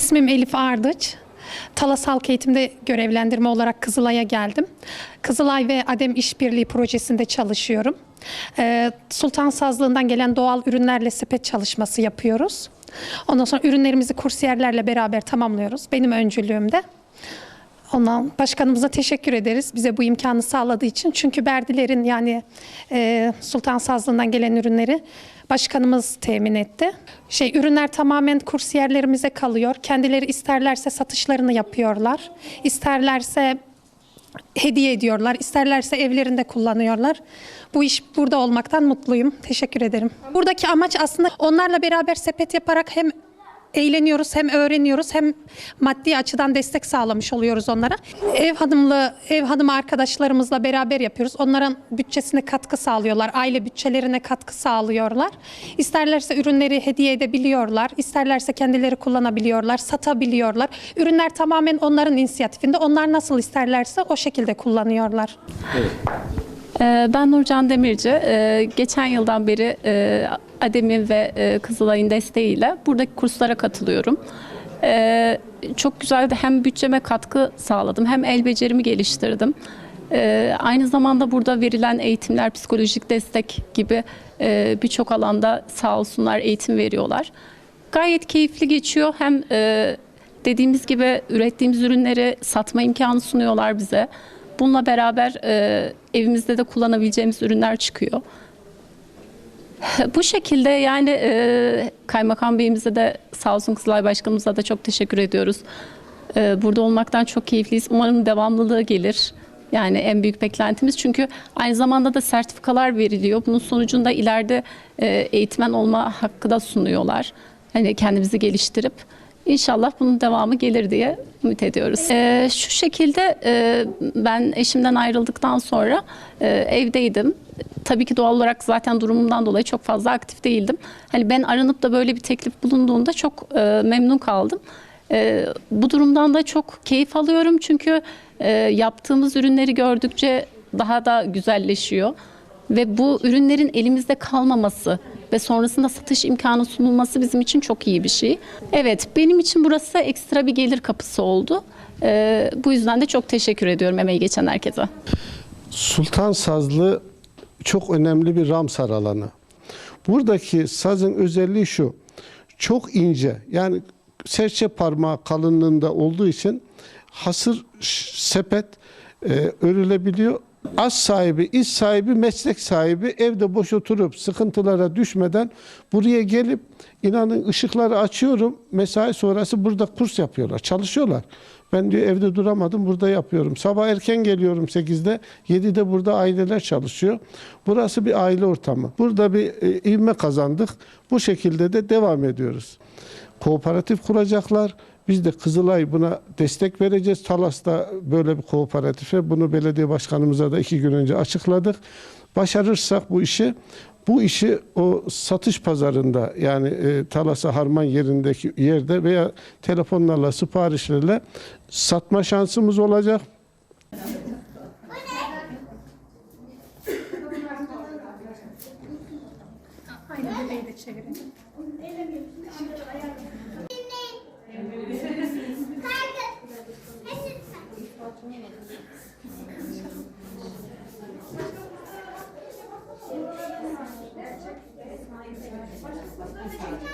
İsmim Elif Ardıç. Talas Halk Eğitim'de görevlendirme olarak Kızılay'a geldim. Kızılay ve Adem İşbirliği projesinde çalışıyorum. Ee, Sultan Sazlığı'ndan gelen doğal ürünlerle sepet çalışması yapıyoruz. Ondan sonra ürünlerimizi kursiyerlerle beraber tamamlıyoruz. Benim öncülüğümde. Ondan başkanımıza teşekkür ederiz bize bu imkanı sağladığı için. Çünkü Berdiler'in yani e, Sultan Sazlığı'ndan gelen ürünleri başkanımız temin etti. Şey ürünler tamamen kursiyerlerimize kalıyor. Kendileri isterlerse satışlarını yapıyorlar. İsterlerse hediye ediyorlar. İsterlerse evlerinde kullanıyorlar. Bu iş burada olmaktan mutluyum. Teşekkür ederim. Buradaki amaç aslında onlarla beraber sepet yaparak hem eğleniyoruz hem öğreniyoruz hem maddi açıdan destek sağlamış oluyoruz onlara. Ev hanımlı ev hanımı arkadaşlarımızla beraber yapıyoruz. Onların bütçesine katkı sağlıyorlar. Aile bütçelerine katkı sağlıyorlar. İsterlerse ürünleri hediye edebiliyorlar. isterlerse kendileri kullanabiliyorlar, satabiliyorlar. Ürünler tamamen onların inisiyatifinde. Onlar nasıl isterlerse o şekilde kullanıyorlar. Ee, Ben Nurcan Demirci. Ee, Geçen yıldan beri e, Adem'in ve e, Kızılay'ın desteğiyle buradaki kurslara katılıyorum. Ee, Çok güzel de hem bütçeme katkı sağladım hem el becerimi geliştirdim. Ee, Aynı zamanda burada verilen eğitimler, psikolojik destek gibi e, birçok alanda sağ olsunlar eğitim veriyorlar. Gayet keyifli geçiyor. Hem e, dediğimiz gibi ürettiğimiz ürünleri satma imkanı sunuyorlar bize. Bununla beraber e, evimizde de kullanabileceğimiz ürünler çıkıyor. Bu şekilde yani e, Kaymakam Bey'imize de sağ olsun Kızılay Başkanımıza da çok teşekkür ediyoruz. E, burada olmaktan çok keyifliyiz. Umarım devamlılığı gelir. Yani en büyük beklentimiz çünkü aynı zamanda da sertifikalar veriliyor. Bunun sonucunda ileride e, eğitmen olma hakkı da sunuyorlar. Hani kendimizi geliştirip İnşallah bunun devamı gelir diye ümit ediyoruz. Ee, şu şekilde e, ben eşimden ayrıldıktan sonra e, evdeydim. Tabii ki doğal olarak zaten durumumdan dolayı çok fazla aktif değildim. Hani ben aranıp da böyle bir teklif bulunduğunda çok e, memnun kaldım. E, bu durumdan da çok keyif alıyorum çünkü e, yaptığımız ürünleri gördükçe daha da güzelleşiyor ve bu ürünlerin elimizde kalmaması ve sonrasında satış imkanı sunulması bizim için çok iyi bir şey. Evet, benim için burası ekstra bir gelir kapısı oldu. Ee, bu yüzden de çok teşekkür ediyorum emeği geçen herkese. Sultan Sazlı çok önemli bir Ramsar alanı. Buradaki sazın özelliği şu. Çok ince. Yani serçe parmağı kalınlığında olduğu için hasır sepet e, örülebiliyor. Az sahibi, iş sahibi, meslek sahibi evde boş oturup sıkıntılara düşmeden buraya gelip inanın ışıkları açıyorum. Mesai sonrası burada kurs yapıyorlar, çalışıyorlar. Ben diyor evde duramadım burada yapıyorum. Sabah erken geliyorum 8'de. 7'de burada aileler çalışıyor. Burası bir aile ortamı. Burada bir e, ivme kazandık. Bu şekilde de devam ediyoruz. Kooperatif kuracaklar. Biz de Kızılay buna destek vereceğiz. Talas'ta böyle bir kooperatife bunu belediye başkanımıza da iki gün önce açıkladık. Başarırsak bu işi bu işi o satış pazarında yani e, Talas'a harman yerindeki yerde veya telefonlarla siparişlerle satma şansımız olacak.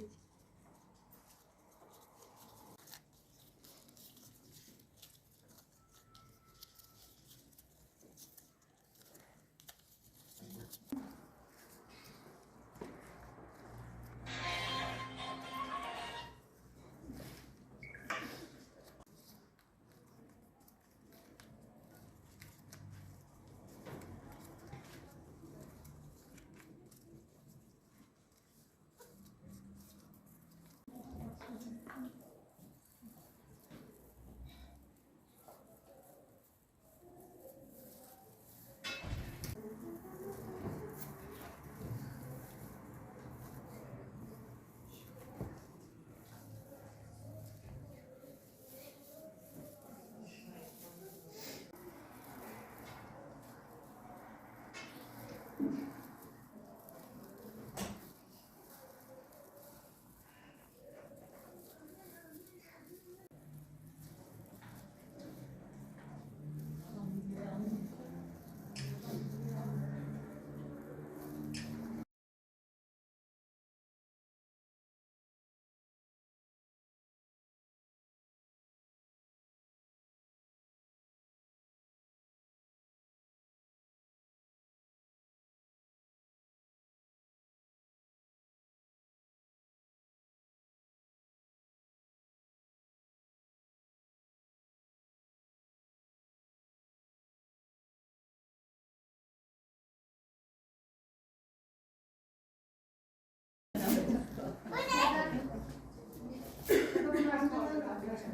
30.